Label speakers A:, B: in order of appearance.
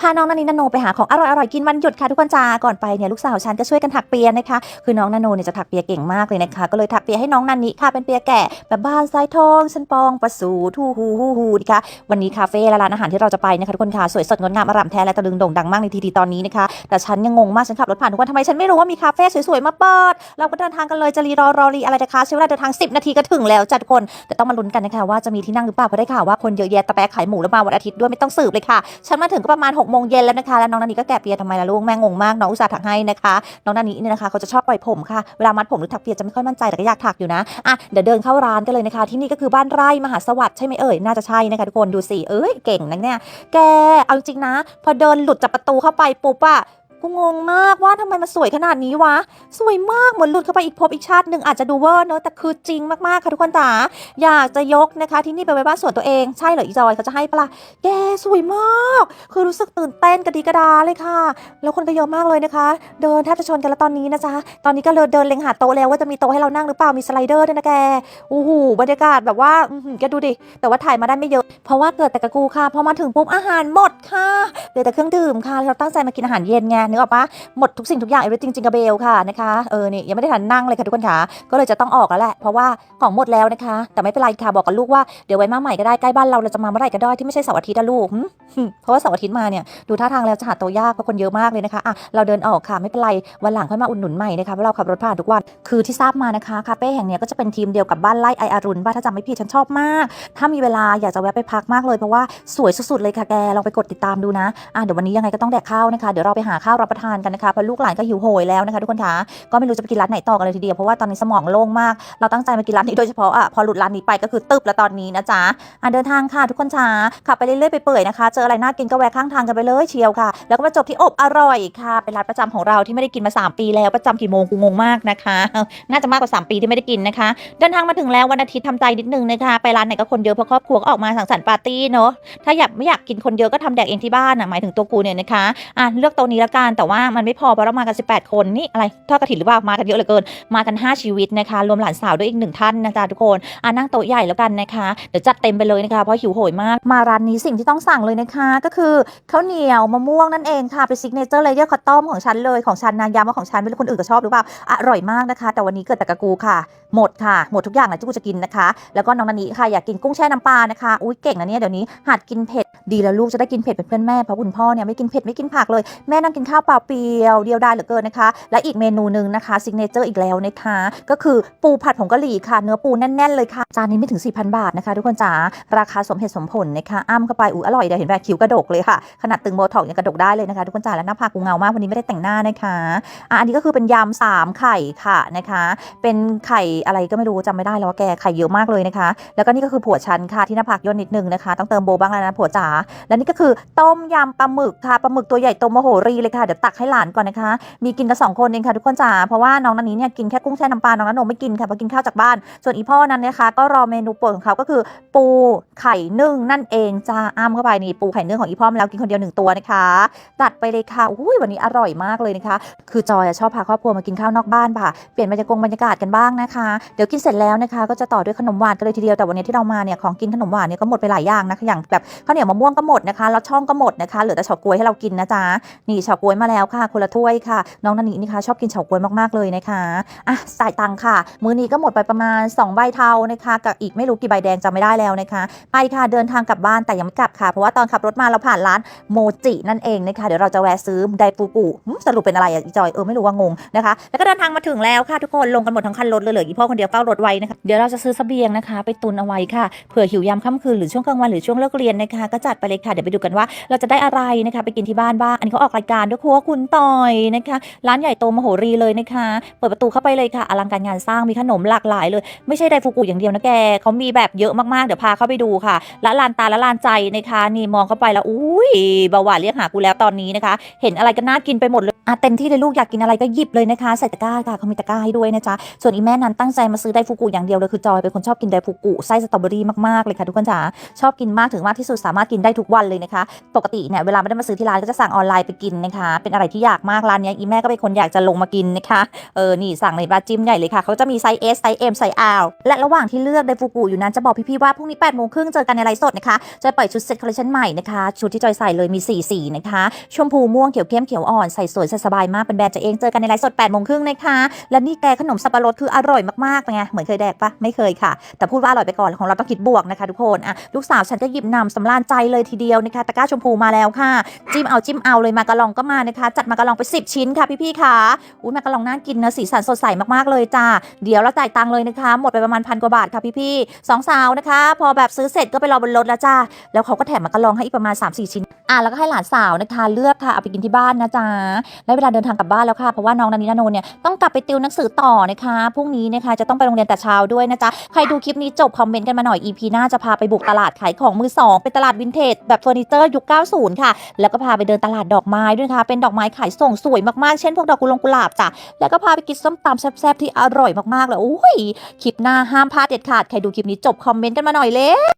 A: พาน้องนานินาโนไปหาของอร่อยๆกินวันหยุดค่ะทุกคนจ้าก่อนไปเนี่ยลูกสาวฉันก็ช่วยกันถักเปียนะคะ คือน้องนาโนเนี่ยจะถักเปียเก่งมากเลยนะคะ ก็เลยถักเปียให้น้องนันนิค่ะเป็นเปียแก่แบบบ้านทรายทองชันปองประสูทูฮูฮูฮูนะคะวันนี้คาเฟ่และร้านอาหารที่เราจะไปนะคะทุกคนค่ะสวยสดงดงามอร่ามแท้และตะลึงโด่งดังมากในทีทีตอนนี้นะคะแต่ฉันยังงงมากฉันขับรถผ่านทุกวันทำไมฉันไม่รู้ว่ามีคาเฟ่สวยๆมาเปิดเราก็เดินทางกันเลยจะรีรอรอรีอะไรนะคะใช้เวลาเดินทาง 10 นาทีก็ถึงแล้วจ้ะทุกคนแต่ต้องมาลุ้นกันนะคะว่าจะมีที่นั่งหรือเปล่าเพราะได้ข่าวว่าคนเยอะแยะตะแปะขายหมูแล้วมาวันอาทิตย์ด้วยไม่ต้องสืบเลยค่ะฉันมาถึงก็ประมาณ6โมงเย็นแล้วนะคะ แล้วน้องนันนี่ก็แกะเปียทำไมล่ะลูกแม่งงมากน้องอุตส่าห์ถักให้นะคะ น้องนันนี่เนี่ยนะคะเขาจะชอบปล่อยผมค่ะ เวลามัดผมหรือถักเปียจะไม่ค่อยมั่นใจแต่ก็อยากถักอยู่นะ อะเดี๋ยวเดินเข้าร้านกันเลยนะคะ ที่นี่ก็คือบ้านไร่มหาสวัสดิ์ใช่ไหมเอ่ย น่าจะใช่นะคะทุกคนดูสิ เอ้ยเก่งนะเนี่ย แก เอาจริงนะ พอเดินหลุดจากประตูเข้าไปปุ๊บอะ กูงงมากว่าทำไมมันสวยขนาดนี้วะ สวยมากเหมือนหลุดเข้าไปอีกภพอีกชาติหนึ่งอาจจะดูเวอร์เนอะแต่คือจริงมากๆค่ะทุกคนจ๋าอยากจะยกนะคะ ที่นี่เป็นไว้บ้านส่วนตัวเองใช่เหรออีจอยเขาจะให้ปะล่ะแกสวยมาก คือรู้สึกตื่นเต้นกระดีกระดาเลยค่ะ แล้วคนก็เยอะมากเลยนะคะ เดินแทบจะชนกันแล้วตอนนี้นะจ๊ะตอนนี้ก็เลยเดินเล็งหาโต๊ะแล้วว่าจะมีโต๊ะให้เรานั่งหรือเปล่ามีสไลเดอร์ด้วยนะแกโอ้โหบรรยากาศแบบว่าอื้อหือแกดูดิแต่ว่าถ่ายมาได้ไม่เยอะ เพราะว่าเกิดแต่กระกูค่ะพอมาถึงปุ๊บอาหารหมดค่ะเหลือแต่เครื่องดื่มค่ะเราตั้งใจมากินอาหารเย็นไงนึกออกปะหมดทุกสิ่งทุกอย่างเอเวอร์จริงกับเบลค่ะนะคะเออนี่ยังไม่ได้ทันนั่งเลยค่ะทุกคนค่ะก็เลยจะต้องออกแล้วแหละ เพราะว่าของหมดแล้วนะคะ แต่ไม่เป็นไรค่ะบอกกับลูกว่าเดี๋ยวไว้มาใหม่ก็ได้ใกล้บ้านเราเราจะมาเมื่อไหร่ก็ได้ที่ไม่ใช่เสาร์อาทิตย์นะลูกเพราะว่าเสาร์อาทิตย์มาเนี่ยดูท่าทางแล้วจะหาตัวยากเพราะคนเยอะมากเลยนะคะอะเราเดินออกค่ะไม่เป็นไรวันหลังค่อยมาอุดหนุนใหม่นะคะเพราะเราขับรถผ่านทุกวันคือที่ทราบมานะคะคาเฟ่แห่งนี้ก็จะเป็นทีมเดียวกับบ้านไร่ไออารุณบ้านถ้าจำไม่ผิดฉันชอบมาก ถ้ามีเวลาอยากจะแวะไปพักมากเลยเพราะว่าสวยสุดๆเลยค่ะแกลองไปกดติดตามดูนะอะเดี๋ยววันนี้ยังไงก็ต้องแดกข้าวนะคะเดี๋ยวเราไปหาข้าวรับประทานกันนะคะเพราะลูกหลานก็หิวโหยแล้วนะคะทุกคนคะก็ไม่รู้จะไปกินร้านไหนต่อกันเลยทีเดียวเพราะว่าตอนนี้สมองโล่งมาก เราตั้งใจมากินร้านนี้โดยเฉพาะอะพอหลุดร้านนี้ไปก็คือตึบแล้วตอนนี้นะจ๊ะอะเดินทางค่ะทุกคนจ้าขับไปเรื่อยๆไปเปื่อยนะคะ เจออะไรน่ากินก็แวะข้างทางกันไปเลยเชียวค่ะ แล้วก็มาจบที่อบอร่อยค่ะ เป็นร้านประจำของเราที่ไม่ได้กินมา 3 ปีแล้วประจำกี่โมงกูงงมากนะคะ น่าจะมากกว่า 3 ปีที่ไม่ได้กินนะคะ เดินทางมาถึงแล้ววันอาทิตย์ทำใจนิดนึงนะคะไปร้านไหนก็คนเยอะเพราะครอบครัวก็ออกมาสังสรรค์ปาร์ตี้เนอะถ้าอยากไม่อยากกินคนเยอะก็ทำแดกเองที่บ้านอะหมายถึงตัวกูเนี่ยนะคะอะเลือกโต๊ะนี้ละกันแต่ว่ามันไม่พอเพราะเรามากัน 18 คนนี่อะไรทอดกระถิ่นหรือเปล่ามากันเยอะเหลือเกิน มากัน 5 ชีวิตนะคะ รวมหลานสาวด้วยอีกหนึ่งท่านนะจ๊ะทุกคนอะนั่งโต๊ะใหญ่แล้วกันนะคะเดี๋ยวจัดเต็มไปเลยนะคะเพราะหิวโหยมากมาร้านนี้สิ่งที่ต้องสั่งเลยนะคะ ก็คือข้าวเหนียวมะม่วงนั่นเองค่ะเป็นซิกเนเจอร์เลเยอร์คอตตอมของฉันเลยของฉันนะย้ำว่าของฉันไม่รู้คนอื่นจะชอบหรือเปล่าอร่อยมากนะคะ แต่วันนี้เกิดแต่กะกูค่ะ หมดค่ะ หมดทุกอย่างเลยที่กูจะกินนะคะ แล้วก็น้องนันนี้ค่ะอยากกินกุ้งแช่น้ำปลานะคะอุ้ยเก่งนะเนี่ยเดี๋ยวนี้หัดกินเผ็ดดีแล้วลูกจะได้กินเผ็ดเป็นเพื่อนแม่เพราะคุณพ่อเนี่ยไม่กินเผ็ดไม่กินผักเลยแม่นั่งกินข้าวเปล่าเปรียวเดียวดายเหลือเกินนะคะ และอีกเมนูหนึ่งนะคะซิกเนเจอร์อีกแล้วนะคะ ก็คือปูผัดผงกะหรี่ค่ะ เนื้อปูแน่นๆเลยค่ะ จานนี้ไม่ถึง 4,000 บาทนะคะ ทุกคนจ๋าราคาสมเหตุสมผลนะคะ อ้ำเข้าไปอู้อร่อยเดี๋ยวเห็นแบบคิ้วกระดกเลยค่ะ ขนาดตึงโบท็อกยังกระดกได้เลยนะคะ ทุกคนจ๋าและหน้าผากกูเงามากวันนี้ไม่ได้แต่งหน้านะคะอะอันนี้ก็คือเป็นยำสามไข่ค่ะนะคะ เป็นไข่อะไรก็ไม่รู้จำไม่ได้แล้วว่าแกไข่เยอะมากเลยนะคะ แล้วก็นี่ก็คือผัวชันค่ะที่หน้าผากย่นนิดนึงนะคะ ต้องเติมโบบ้างแล้วนะผัวจ๋าและนี่ก็คือต้มยำปลาหมึกค่ะปลาหมึกตัวใหญ่โตมโหรีเลยค่ะดี๋ยวตักให้หลานก่อนนะคะ มีกินกันสองคนเองค่ะทุกคนจ๋าเพราะว่าน้องนันนี้เนี่ยกินแค่กุ้งแช่น้ำปลาน้องนันโนไม่กินค่ะเพราะกินข้าวจากบ้าน ส่วนอีพ่อนั้นนะคะ ก็รอเมนูโปรดของเขาก็คือ ปูไข่นึ่งนั่นเองจ้าอ้ามเข้าไปนี่ปูไข่นึ่งของอีพ่อมาแล้วกินคนเดียวหนึ่งตัวนะคะตัดไปเลยค่ะอุ้ยวันนี้อร่อยมากเลยนะคะ คือจอยชอบพาครอบครัวมากินข้าวนอกบ้านค่ะเปลี่ยนบรรยากาศบรรยากาศกันบ้างนะคะเดี๋ยวกินเสร็จแล้วนะคะก็จะต่อด้วยขนมหวานกันเลยทีเดียวแต่วันนี้ที่เรามาเนี่ยของกินขนมหวานเนี่ยก็หมดไปหลายอย่างนะคะอย่างแบบข้าวเหนียวมะม่วงก็หมดนะคะแล้วช่องก็หมดนะคะเหลือแต่เฉาก๊วยให้เรากินนะจ๊ะนี่เฉาก๊วยมาแล้วค่ะ คนละถ้วยค่ะ น้องนันนี่นี่ค่ะชอบกินเฉาก๊วยมากๆเลยนะคะอะจ่ายตังค่ะ มื้อนี้ก็หมดไปประมาณ 2 ใบเทานะคะกับอีกไม่รู้กี่ใบแดงจำไม่ได้แล้วนะคะ ไปค่ะเดินทางกลับบ้านแต่ยังไม่กลับค่ะ เพราะว่าตอนขับรถมาเราผ่านร้านโมจินั่นเองนะคะ เดี๋ยวเราจะแวะซื้อไดฟูกุสรุปเป็นอะไรอะจอยเออไม่รู้ว่างงนะคะ แล้วก็เดินทางมาถึงแล้วค่ะทุกคนลงกันหมดทั้งคันรถเลยเหลืออีพ่อคนเดียวเฝ้ารถไว้นะคะเดี๋ยวเราจะซื้อเสบียงนะคะ ไปตุนเอาไว้ค่ะเผื่อหิวยามค่ำคืนหรือช่วงกลางวันหรือช่วงเลิกเรียนนะคะก็จัดไปเลยค่ะเดี๋ยวไปดูกันว่าเราจะได้อะไรนะคะ ไปกินที่บ้านบ้างอันนี้เขาออกรายการด้วยครัวคุณต่อยนะคะ ร้านใหญ่โตมโหรีเลยนะคะ เปิดประตูเข้าไปเลยค่ะ อลังการงานสร้างมีขนมหลากหลายเลย ไม่ใช่ไดฟูกุอย่างเดียวนะแกเขามีแบบเยอะมากๆ เดี๋ยวพาเข้าไปดูค่ะ ละลานตาละลานใจนะคะ นี่มองเข้าไปแล้ว อุ้ยเบาหวานเรียกหากูแล้วตอนนี้นะคะ เห็นอะไรก็น่ากินไปหมดเลยอะเต็มที่เลยลูกอยากกินอะไรก็หยิบเลยนะคะใส่ตะกร้าค่ะเขามีตะกร้าให้ด้วยนะจ๊ะส่วนอีแม่นั้นตั้งใจมาซื้อไดฟูกุอย่างเดียวเลยคือจอยเป็นคนชอบกินไดฟูกุไส้สตรอเบอรี่มากๆเลยค่ะทุกคนจ๋าชอบกินมากถึงมากที่สุดสามารถกินได้ทุกวันเลยนะคะ ปกติเนี่ยเวลาไม่ได้มาซื้อที่ร้านก็จะสั่งออนไลน์ไปกินนะคะเป็นอะไรที่อยากมากร้านนี้อีแม่ก็เป็นคนอยากจะลงมากินนะคะเออนี่สั่งในบาจิ้มใหญ่เลยค่ะเขาจะมีไซส์ S ไซส์ M ไซส์ L และระหว่างที่เลือกไดฟูกุอยู่นั้นจะบอกพี่ๆว่าพรุ่งนี้8โมงครึ่งเจอกันในไลฟ์สดนะคะจะปล่อยชุดเซ็ตคอลเลคชันใหม่นะคะชุดที่จอยใส่เลยมี4สีนะคะชมพูม่วงเขียวเข้มเขียวอ่อนใส่สวยใส่สบายมากเป็นแบรนด์จะเองเจอกันในไลฟ์สด8โมงครึ่งนะคะและนี่แกขนมสับปะรดคืออร่อยมากๆไงเหมือนเคยแดกปะไม่เคยค่ะ แต่พูดว่าอร่อยไปก่อนของเราต้องคิดบวกนะคะทุกคนอะลูกสาวฉันก็หยิบนำสำราญใจเลยทีเดียวนะคะตะกร้าชมพูมาแล้วค่ะจิ้มเอาจิ้มเอาเลยมากะลองก็มานะคะ จัดมากระลองไป 10 ชิ้นค่ะพี่ๆค่ะอุ้ยมากระลองน่ากินนะสีสันสดใสมากๆเลยจ้าเดี๋ยวเราจ่ายตังค์เลยนะคะ หมดไปประมาณพันกว่าบาทค่ะพี่ๆสองสาวนะคะ พอแบบซื้อเสร็จก็ไปรอบนรถแล้วจ้าแล้วเขาก็แถมมากระลองให้อีกประมาณ 3-4 ชิ้นอะแล้วก็ให้หลานสาวนะคะเลือกค่ะเอาไปกินที่บ้านนะจ๊ะได้เวลาเดินทางกลับบ้านแล้วค่ะเพราะว่าน้องนันนินาโนเนี่ยต้องกลับไปติวหนังสือต่อนะคะพรุ่งนี้นะคะจะต้องไปโรงเรียนแต่เช้าด้วยนะจ๊ะใครดูคลิปนี้จบคอมเมนต์กันมาหน่อย EP หน้าจะพาไปบุกตลาดขายของมือสองเป็นตลาดวินเทจแบบเฟอร์นิเจอร์ยุค 90 ค่ะ แล้วก็พาไปเดินตลาดดอกไม้ด้วยนะคะเป็นดอกไม้ขายส่งสวยมากๆ เช่นพวกดอกกุหลงกุหลาบจ้ะ แล้วก็พาไปกินส้มตำแซ่บๆที่อร่อยมากๆเลยโอ้ย คลิปหน้าห้ามพลาดเด็ดขาด ใครดูคลิปนี้จบคอมเมนต์กันมาหน่อยเลย